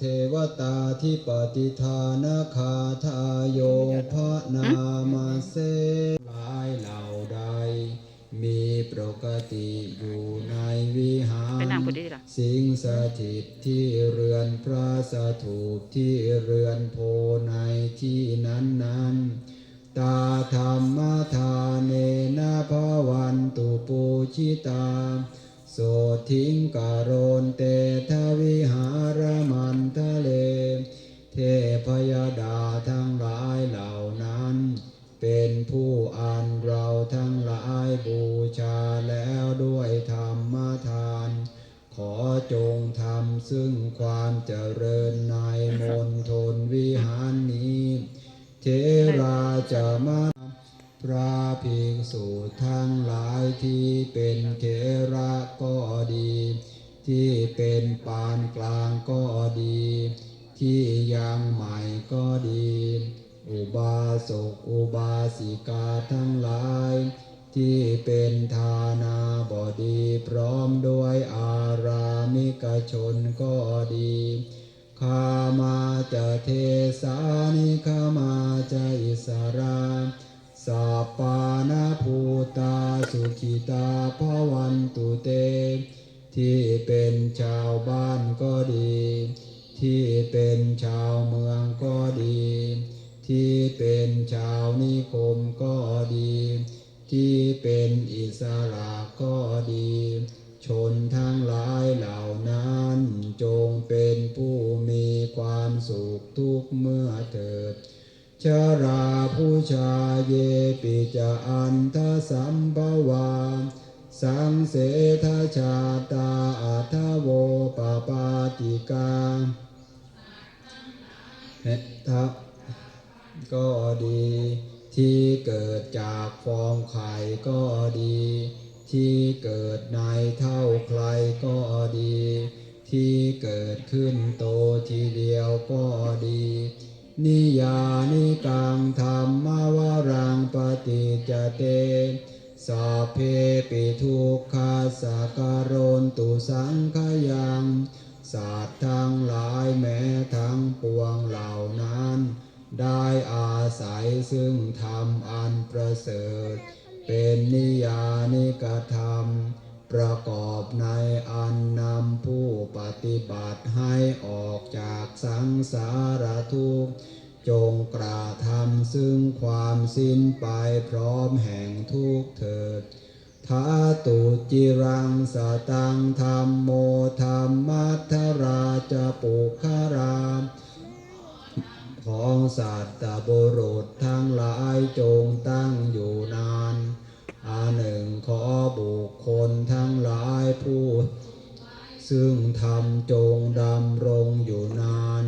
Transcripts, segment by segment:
เทวตาทิปฏิทานาคาทายโยพระนามาเสหลายเหล่าใด มีปกติอยู่ในวิหาไปรนั่งพูดดีๆล่ะสิงสถิตที่เรือนพระสถูปที่เรือนโพในที่นั้นนั้นๆตาธรรมทานเนนะภวันตุปูชิตา โสทิงกโรนเตทวิาแล้วด้วยธรรมทาน ขอจงทำซึ่งความเจริญในมณฑลวิหารนี้เทราจะมาพระภิกษุทั้งหลายที่เป็นเถระก็ดี ที่เป็นปานกลางก็ดี ที่ยังใหม่ก็ดี อุบาสกอุบาสิกาทั้งหลาย ที่เป็นทานาบดีพร้อมด้วยอารามิกชนก็ดีขามาจะเทสานิขามาจะอิสราสัปปานาภูตาสุขิตาภวันตุเต ที่เป็นชาวบ้านก็ดี ที่เป็นชาวเมืองก็ดี ที่เป็นชาวนิคมก็ดี ที่เป็นอิสระก็ดี ชนทั้งหลายเหล่านั้น จงเป็นผู้มีความสุขทุกเมื่อเถิดชราผู้ชาเยปิจะอันทสัมภวา สังเสทชาตาอัทโวปาปาติกาเนทะก็ดี ที่เกิดจากฟองไข่ก็ดี ที่เกิดในเท่าใครก็ดี ที่เกิดขึ้นโตทีเดียวก็ดี นิยานิกังธรรมวรังปฏิจเตสัพเพปิทุกขาสาการนตุสังขยังสัตว์ทั้งหลายแม้ทั้งปวงเหล่านั้น ได้อาศัยซึ่งธรรมอันประเสริฐ เป็นนิยานิกธรรม ประกอบในอันนำผู้ปฏิบัติให้ออกจากสังสารทุกข์จงกระทำซึ่งความสิ้นไปพร้อมแห่งทุกข์เถิดทาตุจิรังสตังธรรมโมธรรมัทธราจะปุคาราม ของสัตว์บุรุษทั้งหลายจงตั้งอยู่นานอาหนึ่งขอบุคคลทั้งหลายผู้ซึ่งทำจงดำรงอยู่นาน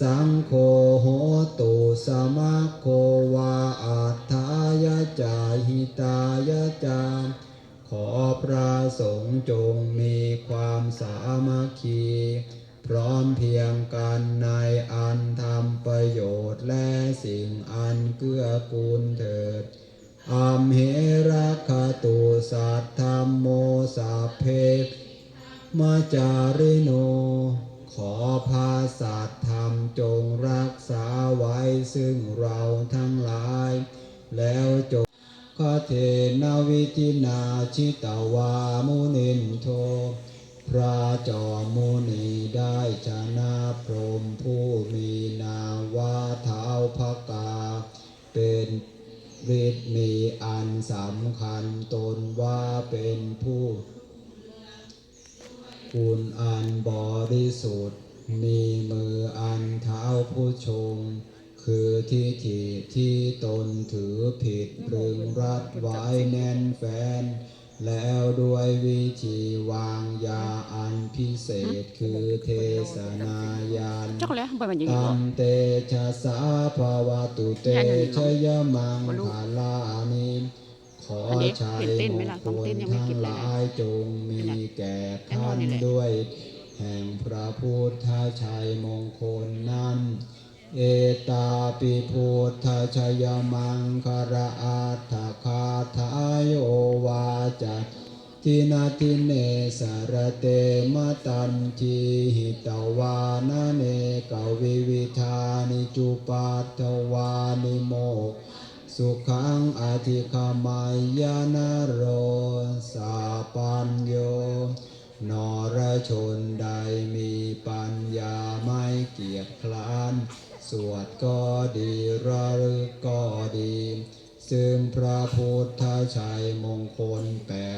สังโฆโหตุสมาโควาอัฏฐายะจาหิตายะจาขอพระสงฆ์จงมีความสามัคคี ร้อมเพียงกันในอันทำประโยชน์และสิ่งอันเกื้อกูลเถิดอัมเหระคาตุสัตธรรมโมสัพเพมาจาริโน ขอพาสัตธรรมจงรักษาไว้ซึ่งเราทั้งหลาย แล้วจงคเทนาวิจินาชิตวามุนินโท พระจอมมุนีได้ชนะพรหมผู้มีนามว่าเท้าพกา เป็นฤทธิ์มีอันสำคัญตนว่าเป็นผู้คุณอันบริสุทธิ์ มีมืออันเท้าผู้ชง คือที่ที่ที่ตนถือผิด รึงรัดไว้แน่นแฟน แล้วด้วยวิธีวางยาอันพิเศษคือเทศนายานเจ้าก็แล้วบ่มันอย่างนี้ตับ่มเตชะสาภาวะตุเตชยมังคาลานิขอชัยมงคลทั้งหลายจงมีแก่ท่านด้วย แห่งพระพุทธชัยมงคลนั้น เอตาปิพุทธชยมังคาระอัตถคาทายโอวาจัทินาทิเนสารเตมตันทีหิตวานาเนกวิวิธานิจุปัตวานิโมกสุขังอธิคามายานโรสาปัญโย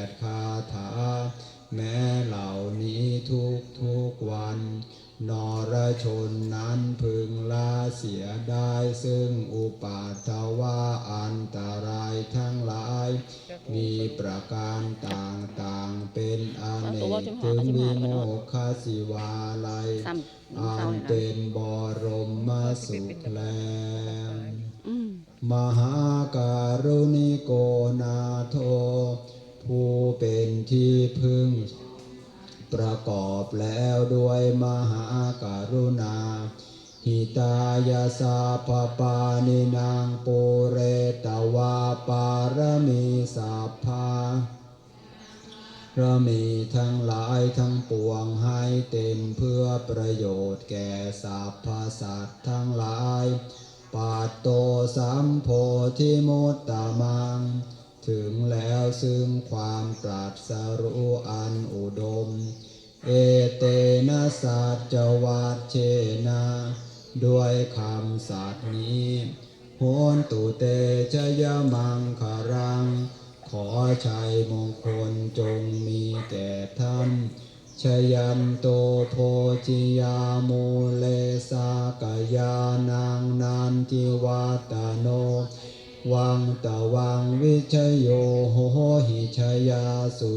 ดคาถา แม้เหล่านี้ทุกทุกๆวัน นรชนนั้นพึงละเสียได้ซึ่งอุปาทวาอันตรายทั้งหลาย มีประการต่างๆเป็นอาเนกถึงวิโมกขสิวาลัยซ้ำอัเศร้านเลยนะเป็นบรมสุขแลอืมมหาการุณิโกนาโท ผู้เป็นที่พึ่ง ประกอบแล้วด้วยมหาการุณา หิตายาสาปปานินางปุเรตวาปารมีสัพารามีทั้งหลายทั้งปวงให้เต็มเพื่อประโยชน์แก่สรรพสัตว์ทั้งหลาย ปาตโตสัมโพธิมุตตามัง ถึงแล้วซึ่งความตรัสรู้อันอุดม เอเตนะสัจวัตเชนะด้วยคำสัตย์นี้โหนตุเตชยมังคารัง ขอชัยมงคลจงมีแก่ท่านชยันโตโพจิยาโมเลสากยานางนันทิวัตโน วังตะวังวิชโยโหหิชยาสุ